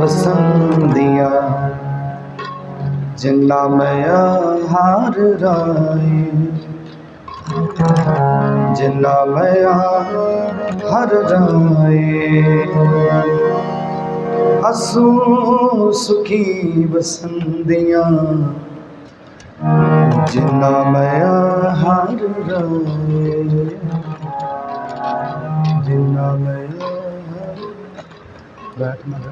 ਵਸੰਦੀਆਂ ਜਿੰਨਾ ਮੈਂ ਹਾਰ ਰਾਏ। ਜਿੰਨਾ ਮੈਂ ਹਰ ਰਾਏ। ਅਸੂ ਸੁਖੀ ਵਸੰਦੀਆਂ ਜਿੰਨਾ ਮੈਂ ਹਰ ਰਾਏ। ਜਿੰਨਾ ਮੈਂ ਬੈਠ ਮਗਰ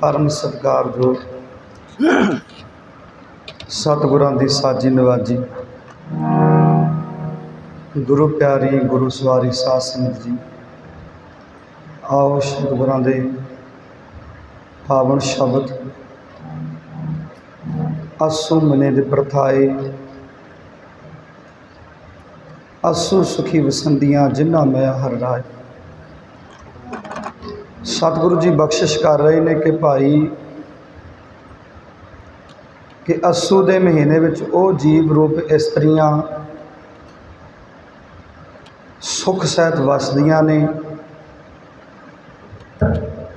ਪਰਮ ਸਤਿਕਾਰਯੋਗ ਸਤਿਗੁਰਾਂ ਦੀ ਸਾਜੀ ਨਵਾਜੀ। ਗੁਰੂ ਪਿਆਰੀ, ਗੁਰੂ ਸਵਾਰੀ, ਸਾਧ ਸੰਗਤ ਜੀ, ਆਓ ਸਤਿਗੁਰਾਂ ਦੇ ਪਾਵਨ ਸ਼ਬਦ। ਅਸੂ ਮਨੇ ਦੇ ਪ੍ਰਥਾਏ, ਅਸੂ ਸੁਖੀ ਵਸੰਦੀਆਂ ਜਿਨ੍ਹਾਂ ਮੈਂ ਹਰ ਰਾਜ ਸਤਿਗੁਰੂ ਜੀ ਬਖਸ਼ਿਸ਼ ਕਰ ਰਹੇ ਨੇ ਕਿ ਭਾਈ ਕਿ ਅਸੂ ਦੇ ਮਹੀਨੇ ਵਿੱਚ ਉਹ ਜੀਵ ਰੂਪ ਇਸਤਰੀਆਂ ਸੁਖ ਸਹਿਤ ਵਸਦੀਆਂ ਨੇ,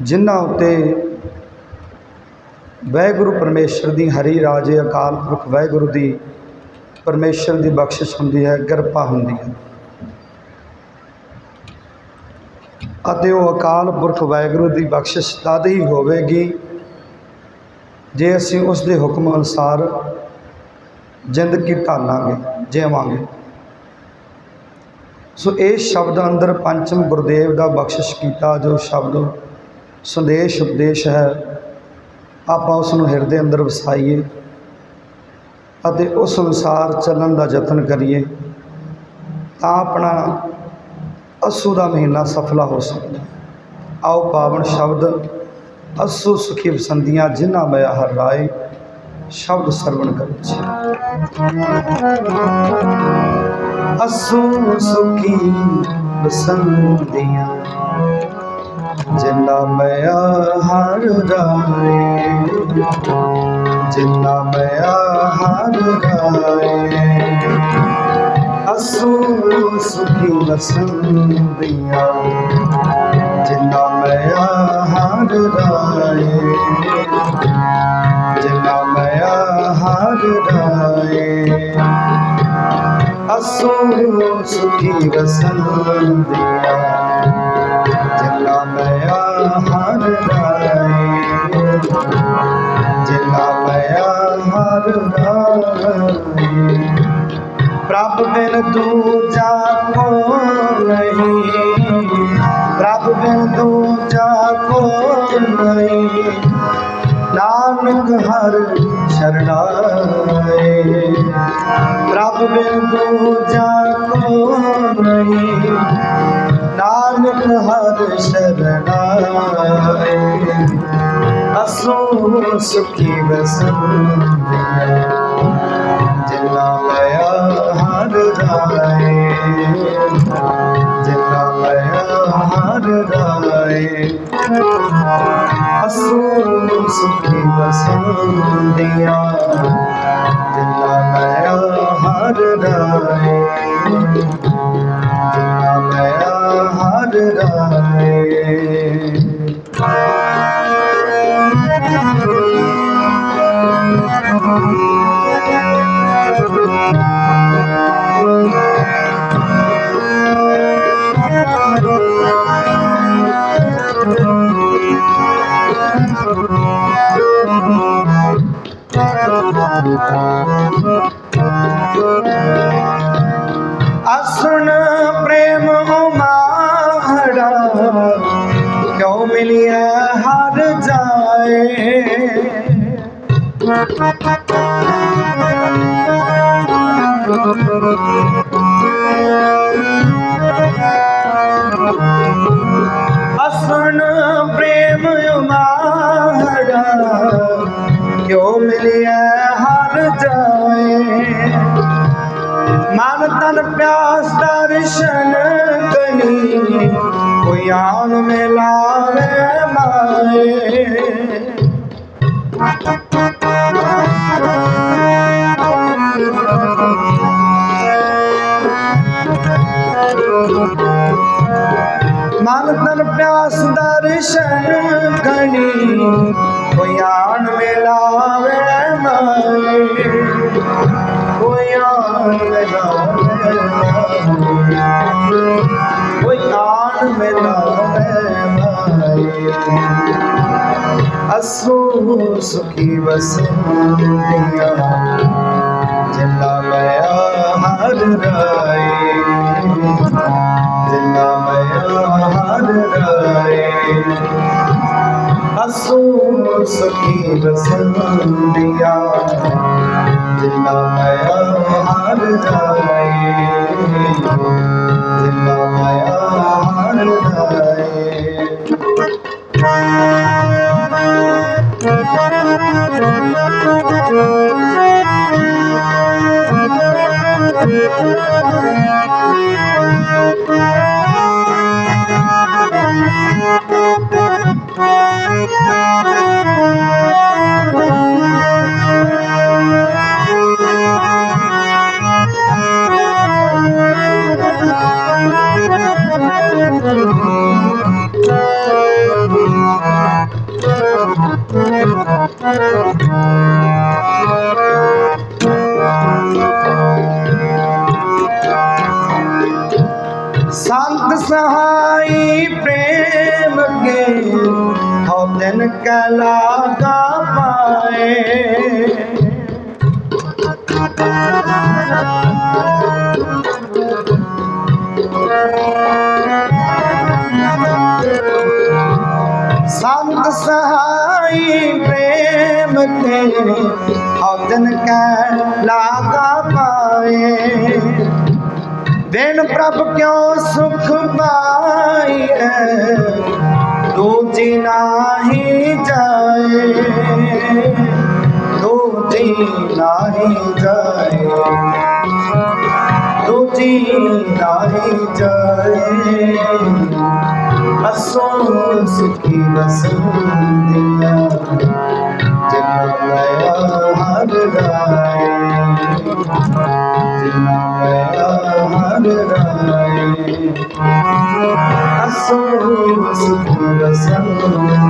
ਜਿਨ੍ਹਾਂ ਉੱਤੇ ਵਾਹਿਗੁਰੂ ਪਰਮੇਸ਼ਰ ਦੀ ਹਰੀ ਰਾਜੇ ਅਕਾਲ ਪੁਰਖ ਵਾਹਿਗੁਰੂ ਦੀ ਪਰਮੇਸ਼ਰ ਦੀ ਬਖਸ਼ਿਸ਼ ਹੁੰਦੀ ਹੈ, ਕਿਰਪਾ ਹੁੰਦੀ ਹੈ। ਅਤੇ ਉਹ ਅਕਾਲ ਪੁਰਖ ਵਾਹਿਗੁਰੂ ਦੀ ਬਖਸ਼ਿਸ਼ ਤਦ ਹੀ ਹੋਵੇਗੀ ਜੇ ਅਸੀਂ ਉਸ ਦੇ ਹੁਕਮ ਅਨੁਸਾਰ ਜ਼ਿੰਦਗੀ ਢਾਲਾਂਗੇ ਜਿਵਾਂਗੇ ਸੋ ਇਹ ਸ਼ਬਦ ਅੰਦਰ ਪੰਚਮ ਗੁਰਦੇਵ ਦਾ ਬਖਸ਼ਿਸ਼ ਕੀਤਾ, ਜੋ ਸ਼ਬਦ ਸੰਦੇਸ਼ ਉਪਦੇਸ਼ ਹੈ। ਆਪਾਂ ਉਸ ਨੂੰ ਹਿਰਦੇ ਅੰਦਰ ਵਸਾਈਏ ਅਤੇ ਉਸ ਅਨੁਸਾਰ ਚੱਲਣ ਦਾ ਯਤਨ ਕਰੀਏ। ਤਾਂ ਆਪਣਾ ਅਸੂ ਦਾ ਮਹੀਨਾ ਸਫਲਾ ਹੋ ਸਕਦਾ। ਆਓ ਪਾਵਨ ਸ਼ਬਦ, ਅਸੂ ਸੁਖੀ ਬਸੰਦੀਆਂ ਜਿਨ੍ਹਾਂ ਮੈਂ ਹਰ ਰਾਏ, ਸ਼ਬਦ ਸਰਵਣ ਕਰੋ ਅਸੂ ਸੁਖੀ ਵਸੰਦੀਆਂ, ਜਿਨ੍ਹਾਂ ਮੈਂ ਹਰ ਰਾਏ, ਜਿਨ੍ਹਾਂ ਮੈਂ ਹਰ ਰਾਏ। ਅਸੂ ਸੁਖੀ ਵਸੰਦੀਆਂ ਜਿਨ੍ਹਾਂ ਮੈਂ ਹਰ ਰਾਏ ਜਿਨ੍ਹਾਂ ਮੈਂ ਹਰ ਰਾਏ ਅਸੂ ਸੁਖੀ ਵਸੰਦੀਆਂ ਜਿੰਨਾ ਮੈਂ ਹਾਰ ਰਾਏ ਜਿਨ੍ਹਾਂ ਮੈਂ ਹਰ ਰਾਏ ਪ੍ਰਭ ਬਿਨ ਦੂਜਾ ਕੋਈ ਨਹੀਂ। ਪ੍ਰਭ ਬਿਨ ਦੂਜਾ ਕੋਈ ਨਹੀਂ। ਨਾਨਕ ਹਰ ਸ਼ਰਣਾਏ ਪ੍ਰਭ ਬਿਨ ਦੂਜਾ ਕੋਈ ਨਹੀਂ। ਨਾਨਕ ਹਰ ਸ਼ਰਣਾਏ ਅਸੂ ਸੁਖੀ ਵਸੰਦਿਆ ਰਾਏ ਅਸੂ ਸੁਖੀ ਵਸੰਦਿਆ ਜਿਨਾ ਲਿਆ ਹਰ ਅਸੁਣ ਪ੍ਰੇਮ ਉਮਾੜਾ, ਕਿਉ ਮਿਲਿਆ ਹਰ ਜਾਏ? ਮਨ ਤਨ ਪਿਆਸ ਦਰਸ਼ਨ ਕਨੀ, ਕੋਈ ਆਨ ਮਿਲਾਵੇ ਮਾਏ। ਮਨ ਤਨ ਪਿਆਸ ਦਰਸ਼ਨ ਕਣੀ ਕੋਈ ਆਣ ਮਿਲਾਵੇ ਮਾਏ ਕੋਈ ਆਣ ਮਿਲਾਵੇ ਮਾਏ ਕੋਈ ਆਣ ਮਿਲਾਵੇ ਮਾਏ ਮੈਂ ਹਰ ਰਾਏ ਅਸੂ ਸੁਖੀ ਵਸੰਦੀਆਂ ਜਿੰਨਾ ਮੈਂ ਹਰ ਰਾਏ ਦਿਨ ਕਲਾ ਗਾ ਪਾਏ ਸੰਤ ਸਹਾਈ ਪ੍ਰੇਮ ਕੇ ਹਉ ਦਿਨ ਕਲਾ ਗਾ ਪਾਏ ਦਿਨ ਪ੍ਰਭ ਕਿਉ ਸੁਖ ਪਾਈਐ ਦੂਜੀ ਨਾਹੀ ਜਾਏ ਦੂਜੀ ਨਾਹੀ ਜਾਏ ਦੂਜੀ ਨਾਹੀ ਜਾਏ। ਅਸੋ ਸੁਖੀ ਵਸੰਦੀਆਂ ਜਿਨਾ ਲਿਆ ਹਰ ਰਾਏ। ਜਿਨਾ ਲਿਆ ਹਰ ਰਾਏ। ਅਸੋ ਸੁਖੀ ਵਸੰਦੀਆਂ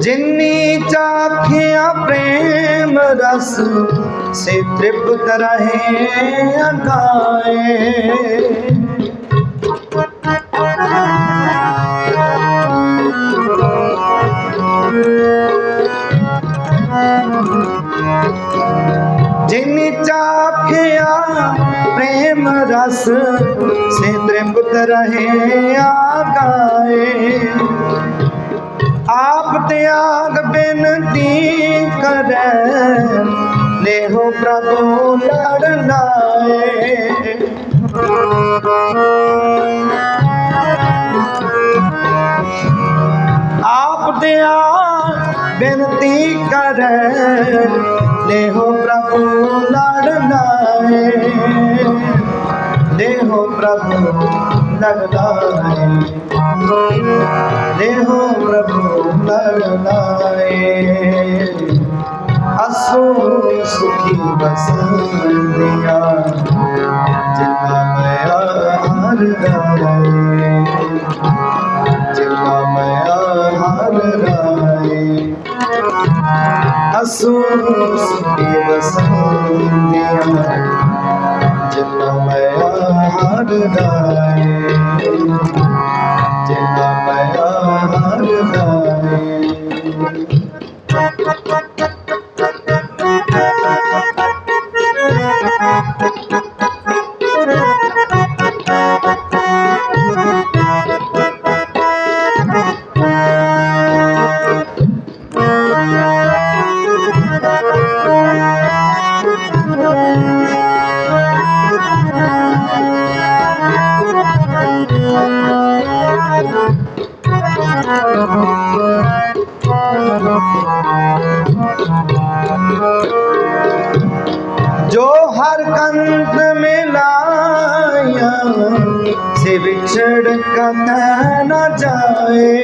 ਜਿੰਨੀ ਚਾਖਿਆ ਪ੍ਰੇਮ ਰਸ ਸੇ ਤ੍ਰਿਪਤ ਰਹੇ ਅਗਾਏ ਜਿਨੀ ਚਾਖਿਆ ਪ੍ਰੇਮ ਰਸ, ਸੇ ਤ੍ਰਿਪਤ ਰਹੇ ਆਗਾਏ। ਆਪ ਤਿਆਗ ਬੇਨਤੀ ਕਰੈ ਲੇਹੋ ਪ੍ਰਭੂ ਲੜਨਾਏ ਆਪ ਤਿਆਗ ਬੇਨਤੀ ਕਰੈ ਲੇਹੋ ਪ੍ਰਭੂ ਲੜਨਾਏ ਦੇਹੋ ਪ੍ਰਭੂ ਲੜਨਾਏ ਦੇਹੋ ਪ੍ਰਭੂ ਲੜਨਾਏ ਅਸੋ ਸੁਖੀ ਬਸੰਦਿਆ ਜਿਨਾ ਮੈਂ ਹਰ ਰਾਏ ਜਿਨਾ ਮੈਂ ਹਰ ਅਸੋ ਸੁਖੀ ਬਸੰਦਿਆ ਜਿਨਾ ਮੈਂ ਹਰ ਰਾਏ ਜੋ ਹਰ ਕੰਤ ਮਿਲਾਇਆ ਸੇ ਵਿਛੜ ਕਤੈ ਨਾ ਜਾਏ।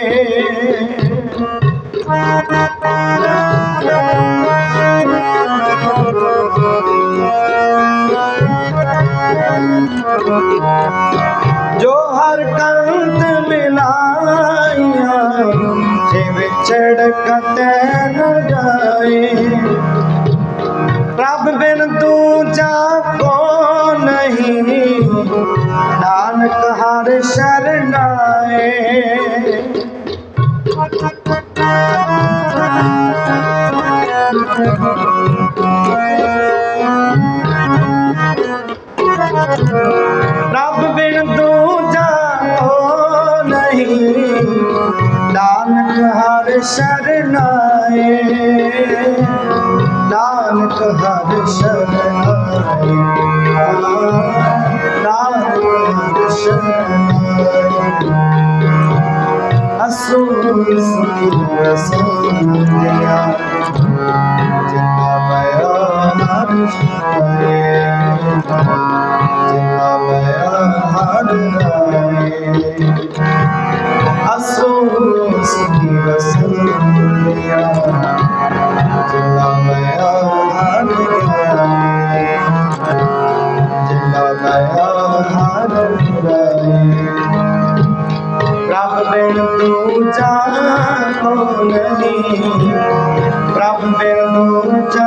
ਜੋ ਹਰ ਕੰਤ ਮਿਲਾਇਆ ਸੇ ਵਿਛੜ ਕਤੈ ਨਾ ਜਾਏ। ਰੱਬ ਬਿਨ ਦੂਜਾ ਕੋ ਨਹੀਂ? ਨਾਨਕ ਹਰ ਸ਼ਰਨਾਏ ਰੱਬ ਬਿਨ ਦੂਜਾ ਹਰ ਸ਼ਰਨਾਏ ਨਾਨਕ ਹਰ ਸ਼ਰਨਾਏ ਨਾਨਕ ਹਰ ਸ਼ਰਨਾਏ ਅਸੂ ਸੁਖੀ ਰਸੰਦਿਆ ਜਿਨਾ ਪ੍ਰਭ ਬਿਨ ਦੂਜਾ ਕੋ ਨਹੀਂ ਪ੍ਰਭ ਬਿਨ ਦੂਜਾ